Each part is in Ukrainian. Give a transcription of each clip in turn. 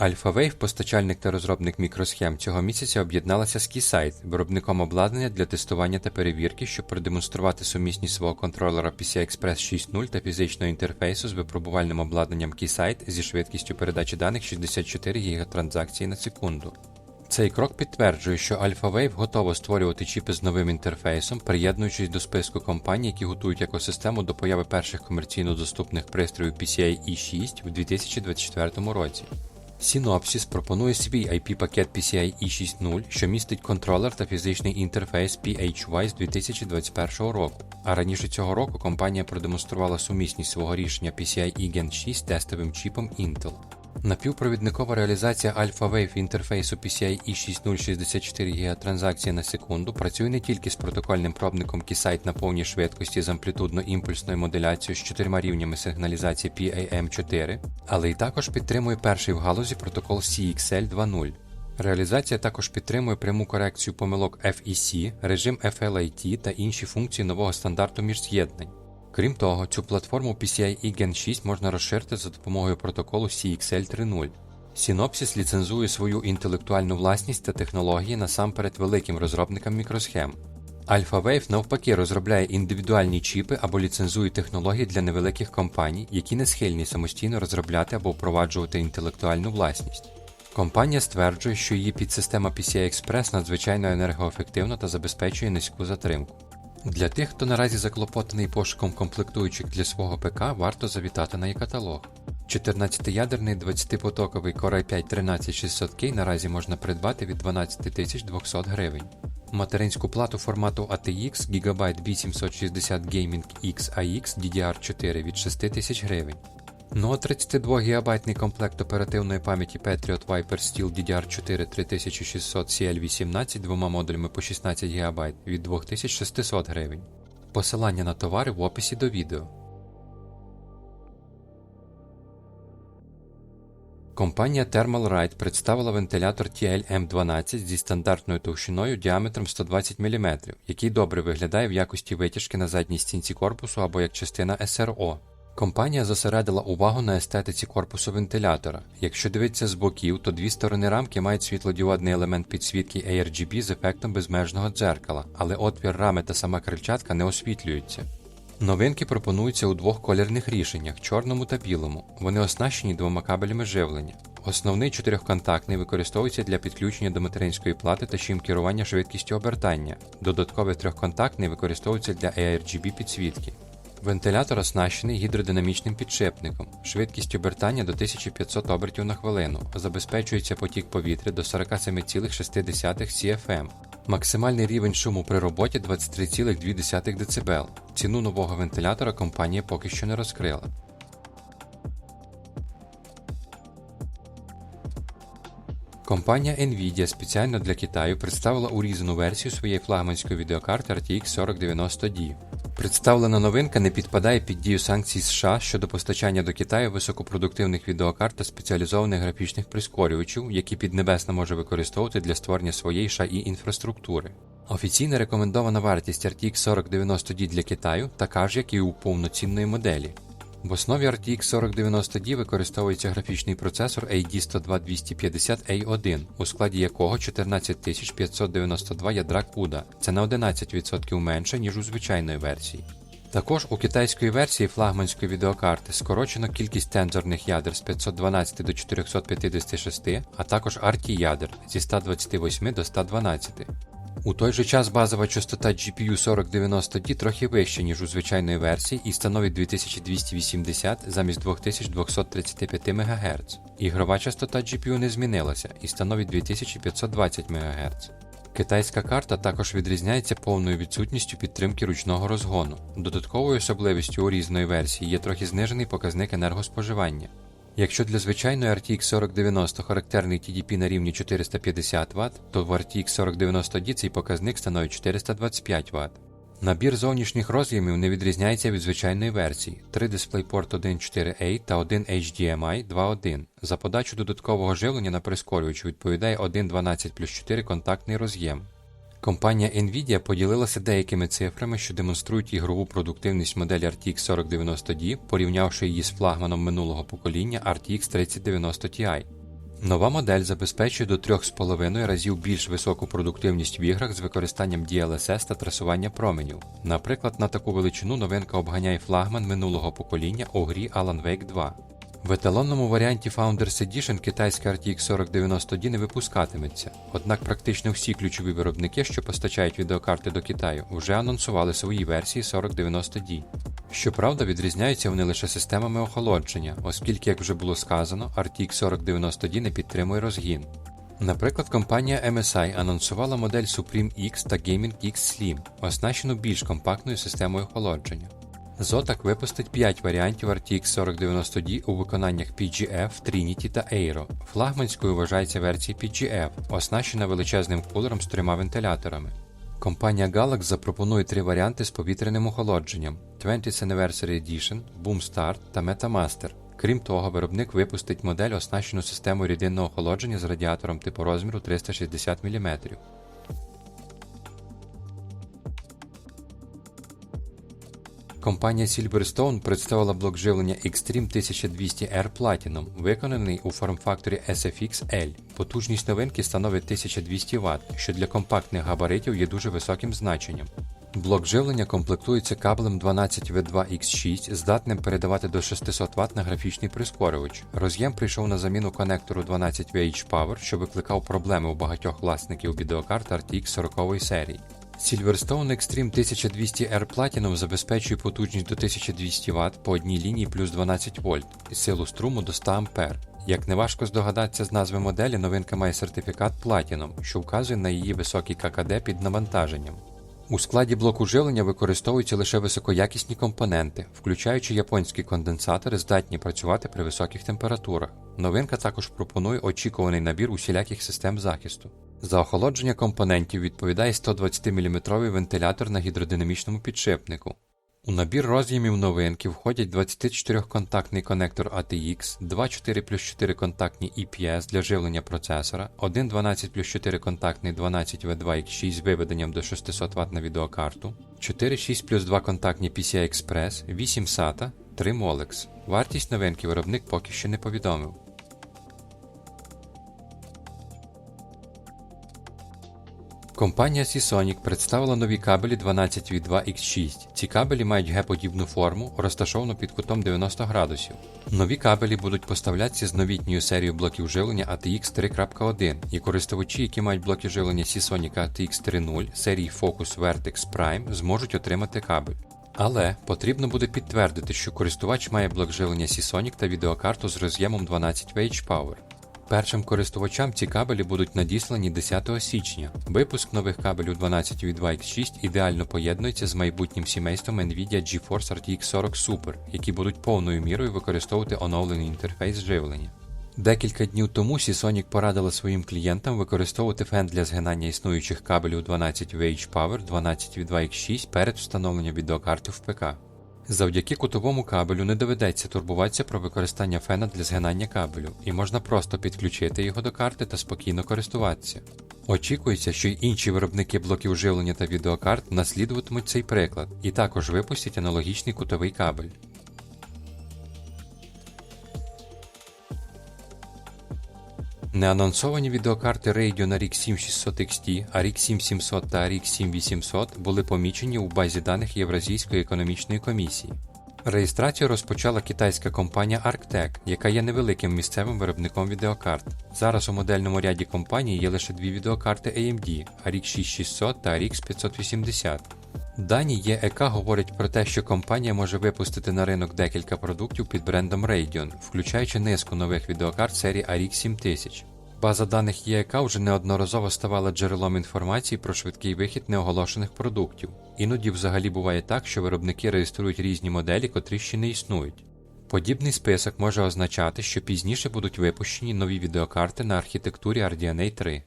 AlphaWave, постачальник та розробник мікросхем, цього місяця об'єдналася з Keysight, виробником обладнання для тестування та перевірки, щоб продемонструвати сумісність свого контролера PCI Express 6.0 та фізичного інтерфейсу з випробувальним обладнанням Keysight зі швидкістю передачі даних 64 гігатранзакцій на секунду. Цей крок підтверджує, що AlphaWave готово створювати чіпи з новим інтерфейсом, приєднуючись до списку компаній, які готують екосистему до появи перших комерційно доступних пристроїв PCI E6 в 2024 році. Synopsys пропонує свій IP-пакет PCI E6.0, що містить контролер та фізичний інтерфейс PHY з 2021 року. А раніше цього року компанія продемонструвала сумісність свого рішення PCI e Gen 6 з тестовим чіпом Intel. Напівпровідникова реалізація Alpha-Wave інтерфейсу PCI E60 64 на секунду працює не тільки з протокольним пробником Keysight на повній швидкості з амплітудно-імпульсною моделяцією з чотирма рівнями сигналізації PAM4, але й також підтримує перший в галузі протокол CXL 2.0. Реалізація також підтримує пряму корекцію помилок FEC, режим FLAT та інші функції нового стандарту міжз'єднань. Крім того, цю платформу PCIe Gen 6 можна розширити за допомогою протоколу CXL 3.0. Synopsys ліцензує свою інтелектуальну власність та технології насамперед великим розробникам мікросхем. AlphaWave навпаки розробляє індивідуальні чіпи або ліцензує технології для невеликих компаній, які не схильні самостійно розробляти або впроваджувати інтелектуальну власність. Компанія стверджує, що її підсистема PCI Express надзвичайно енергоефективна та забезпечує низьку затримку. Для тих, хто наразі заклопотаний пошуком комплектуючих для свого ПК, варто завітати на її каталог. 14-ядерний 20-потоковий Core i5 13600K наразі можна придбати від 12200 гривень. Материнську плату формату ATX Gigabyte 860 Gaming X AX DDR4 від 6000 гривень. Ну а 32 ГБ комплект оперативної пам'яті Patriot Viper Steel DDR4 3600 CL18 двома модулями по 16 ГБ від 2600 гривень. Посилання на товари в описі до відео. Компанія Thermalright представила вентилятор TL-M12 зі стандартною товщиною діаметром 120 мм, який добре виглядає в якості витяжки на задній стінці корпусу або як частина СРО. Компанія зосередила увагу на естетиці корпусу вентилятора. Якщо дивитися з боків, то дві сторони рамки мають світлодіодний елемент підсвітки ARGB з ефектом безмежного дзеркала, але отвір рами та сама крильчатка не освітлюються. Новинки пропонуються у двох колірних рішеннях чорному та білому. Вони оснащені двома кабелями живлення. Основний чотирьохконтактний використовується для підключення до материнської плати та шим керування швидкістю обертання. Додатковий трьохконтактний використовується для ARGB підсвітки. Вентилятор оснащений гідродинамічним підшипником, швидкість обертання до 1500 обертів на хвилину, забезпечується потік повітря до 47,6 CFM. Максимальний рівень шуму при роботі 23,2 дБ. Ціну нового вентилятора компанія поки що не розкрила. Компанія Nvidia спеціально для Китаю представила урізану версію своєї флагманської відеокарти RTX 4090D. Представлена новинка не підпадає під дію санкцій США щодо постачання до Китаю високопродуктивних відеокарт та спеціалізованих графічних прискорювачів, які Піднебесна може використовувати для створення своєї шаї інфраструктури. Офіційна рекомендована вартість RTX 4090D для Китаю така ж, як і у повноцінної моделі. В основі RTX 4090D використовується графічний процесор AD102-250A1, у складі якого 14592 ядра CUDA. Це на 11% менше, ніж у звичайної версії. Також у китайської версії флагманської відеокарти скорочено кількість тензорних ядер з 512 до 456, а також RT ядер зі 128 до 112. У той же час базова частота GPU 4090D трохи вища, ніж у звичайної версії, і становить 2280 замість 2235 МГц. Ігрова частота GPU не змінилася і становить 2520 МГц. Китайська карта також відрізняється повною відсутністю підтримки ручного розгону. Додатковою особливістю у різної версії є трохи знижений показник енергоспоживання. Якщо для звичайної RTX 4090 характерний TDP на рівні 450 Вт, то в RTX 4090D цей показник становить 425 Вт. Набір зовнішніх роз'ємів не відрізняється від звичайної версії: 3 DisplayPort 1.4a та 1 HDMI 2.1. За подачу додаткового живлення на прискорювач відповідає 1.12 плюс 4 контактний роз'єм. Компанія Nvidia поділилася деякими цифрами, що демонструють ігрову продуктивність моделі RTX 4090D, порівнявши її з флагманом минулого покоління RTX 3090 Ti. Нова модель забезпечує до 3,5 разів більш високу продуктивність в іграх з використанням DLSS та трасування променів. Наприклад, на таку величину новинка обганяє флагман минулого покоління у грі Alan Wake 2. В еталонному варіанті Founders Edition китайська RTX 4090D не випускатиметься, однак практично всі ключові виробники, що постачають відеокарти до Китаю, вже анонсували свої версії 4090D. Щоправда, відрізняються вони лише системами охолодження, оскільки, як вже було сказано, RTX 4090D не підтримує розгін. Наприклад, компанія MSI анонсувала модель Supreme X та Gaming X Slim, оснащену більш компактною системою охолодження. Zotac випустить 5 варіантів RTX 4090D у виконаннях PGF, Trinity та Aero. Флагманською вважається версія PGF, оснащена величезним кулером з трьома вентиляторами. Компанія Galax запропонує три варіанти з повітряним охолодженням: 20th Anniversary Edition, Boom Start та MetaMaster. Крім того, виробник випустить модель, оснащену системою рідинного охолодження з радіатором типу розміру 360 мм. Компанія Silverstone представила блок живлення Extreme 1200R Platinum, виконаний у форм-факторі SFX L. Потужність новинки становить 1200 Вт, що для компактних габаритів є дуже високим значенням. Блок живлення комплектується кабелем 12V2X6, здатним передавати до 600 Вт на графічний прискорювач. Роз'єм прийшов на заміну конектору 12VH Power, що викликав проблеми у багатьох власників відеокарт RTX 40 серії. Silverstone Extreme 1200R Platinum забезпечує потужність до 1200 Вт по одній лінії плюс 12 вольт і силу струму до 100 А. Як неважко здогадатися з назви моделі, новинка має сертифікат Platinum, що вказує на її високий ККД під навантаженням. У складі блоку живлення використовуються лише високоякісні компоненти, включаючи японські конденсатори, здатні працювати при високих температурах. Новинка також пропонує очікуваний набір усіляких систем захисту. За охолодження компонентів відповідає 120-мм вентилятор на гідродинамічному підшипнику. У набір роз'ємів новинки входять 24-контактний конектор ATX, два 4 плюс 4 контактні EPS для живлення процесора, один 12 плюс 4 контактний 12V2X6 з виведенням до 600 Вт на відеокарту, 4 6 плюс 2 контактні PCI Express, 8 SATA, 3 Molex. Вартість новинки виробник поки що не повідомив. Компанія Seasonic представила нові кабелі 12V2X6. Ці кабелі мають Г-подібну форму, розташовану під кутом 90 градусів. Нові кабелі будуть поставлятися з новітньою серією блоків живлення ATX 3.1, і користувачі, які мають блоки живлення Seasonic ATX 3.0 серії Focus Vertex Prime, зможуть отримати кабель. Але потрібно буде підтвердити, що користувач має блок живлення Seasonic та відеокарту з роз'ємом 12VH Power. Першим користувачам ці кабелі будуть надіслані 10 січня. Випуск нових кабелів 12 від 2X6 ідеально поєднується з майбутнім сімейством Nvidia GeForce RTX 40 Super, які будуть повною мірою використовувати оновлений інтерфейс живлення. Декілька днів тому Seasonic порадила своїм клієнтам використовувати фен для згинання існуючих кабелів 12 VH Power 12 від 2X6 перед встановленням відеокарти в ПК. Завдяки кутовому кабелю не доведеться турбуватися про використання фена для згинання кабелю, і можна просто підключити його до карти та спокійно користуватися. Очікується, що й інші виробники блоків живлення та відеокарт наслідуватимуть цей приклад і також випустять аналогічний кутовий кабель. Неанонсовані відеокарти Radeon RX 7600 XT, RX 7700 та RX 7800 були помічені у базі даних Євразійської економічної комісії. Реєстрацію розпочала китайська компанія Arctec, яка є невеликим місцевим виробником відеокарт. Зараз у модельному ряді компанії є лише дві відеокарти AMD RX 6600 та RX 580. Дані ЄЕК говорять про те, що компанія може випустити на ринок декілька продуктів під брендом Radeon, включаючи низку нових відеокарт серії RX 7000. База даних ЄЕК вже неодноразово ставала джерелом інформації про швидкий вихід неоголошених продуктів. Іноді взагалі буває так, що виробники реєструють різні моделі, котрі ще не існують. Подібний список може означати, що пізніше будуть випущені нові відеокарти на архітектурі RDNA 3.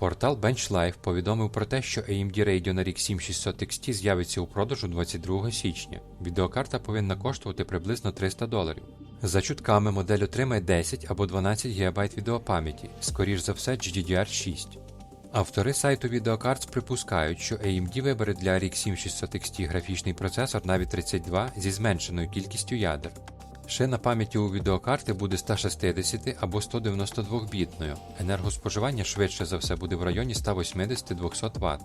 Портал BenchLife повідомив про те, що AMD Radeon RX 7600 XT з'явиться у продажу 22 січня. Відеокарта повинна коштувати приблизно 300 доларів. За чутками, модель отримає 10 або 12 ГБ відеопам'яті, скоріш за все GDDR6. Автори сайту Videocards припускають, що AMD вибере для RX 7600 XT графічний процесор Navi 32 зі зменшеною кількістю ядер. Шина пам'яті у відеокарти буде 160 або 192-бітною. Енергоспоживання швидше за все буде в районі 180-200 Вт.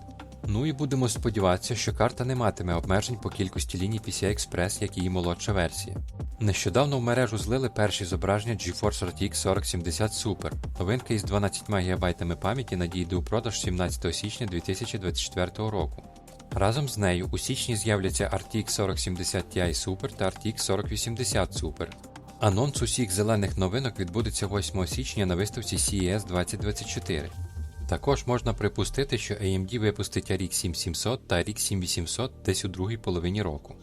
Ну і будемо сподіватися, що карта не матиме обмежень по кількості ліній PCI Express, як її молодша версія. Нещодавно в мережу злили перші зображення GeForce RTX 4070 Super. Новинка із 12 ГБ пам'яті надійде у продаж 17 січня 2024 року. Разом з нею у січні з'являться RTX 4070 Ti Super та RTX 4080 Super. Анонс усіх зелених новинок відбудеться 8 січня на виставці CES 2024. Також можна припустити, що AMD випустить RX 7700 та RX 7800 десь у другій половині року.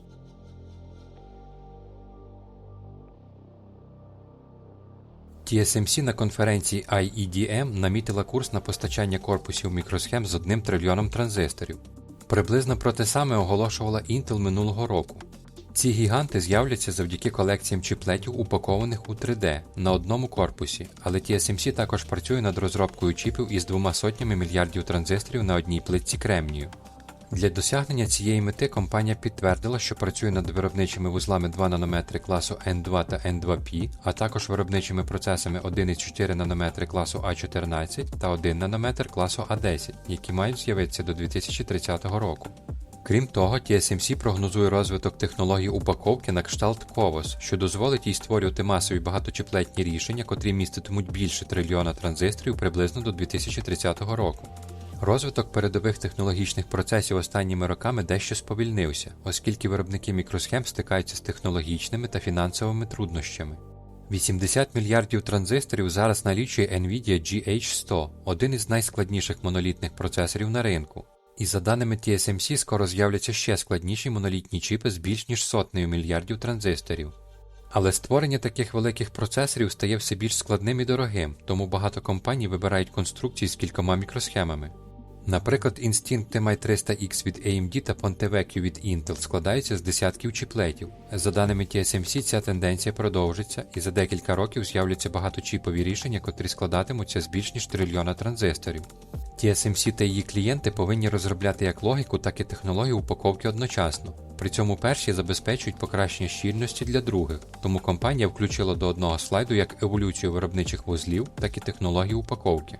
TSMC на конференції IEDM намітила курс на постачання корпусів мікросхем з 1 трильйоном транзисторів. Приблизно про те саме оголошувала Intel минулого року. Ці гіганти з'являться завдяки колекціям чіплетів, упакованих у 3D на одному корпусі, але TSMC також працює над розробкою чіпів із двома сотнями мільярдів транзисторів на одній плитці кремнію. Для досягнення цієї мети компанія підтвердила, що працює над виробничими вузлами 2 нанометри класу N2 та N2P, а також виробничими процесами 1,4 нанометри класу A14 та 1 нанометр класу A10, які мають з'явитися до 2030 року. Крім того, TSMC прогнозує розвиток технологій упаковки на кшталт CoWoS, що дозволить їй створювати масові багаточіплетні рішення, котрі міститимуть більше трильйона транзисторів приблизно до 2030 року. Розвиток передових технологічних процесів останніми роками дещо сповільнився, оскільки виробники мікросхем стикаються з технологічними та фінансовими труднощами. 80 мільярдів транзисторів зараз налічує Nvidia GH100, один із найскладніших монолітних процесорів на ринку. І за даними TSMC, скоро з'являться ще складніші монолітні чіпи з більш ніж сотнею мільярдів транзисторів. Але створення таких великих процесорів стає все більш складним і дорогим, тому багато компаній вибирають конструкції з кількома мікросхемами. Наприклад, Instinct MI300X від AMD та Ponte від Intel складаються з десятків чіплетів. За даними TSMC, ця тенденція продовжиться, і за декілька років з'являться багаточіпові рішення, котрі складатимуться з більш ніж трильйона транзисторів. TSMC та її клієнти повинні розробляти як логіку, так і технологію упаковки одночасно. При цьому перші забезпечують покращення щільності для других, тому компанія включила до одного слайду як еволюцію виробничих вузлів, так і технологію упаковки.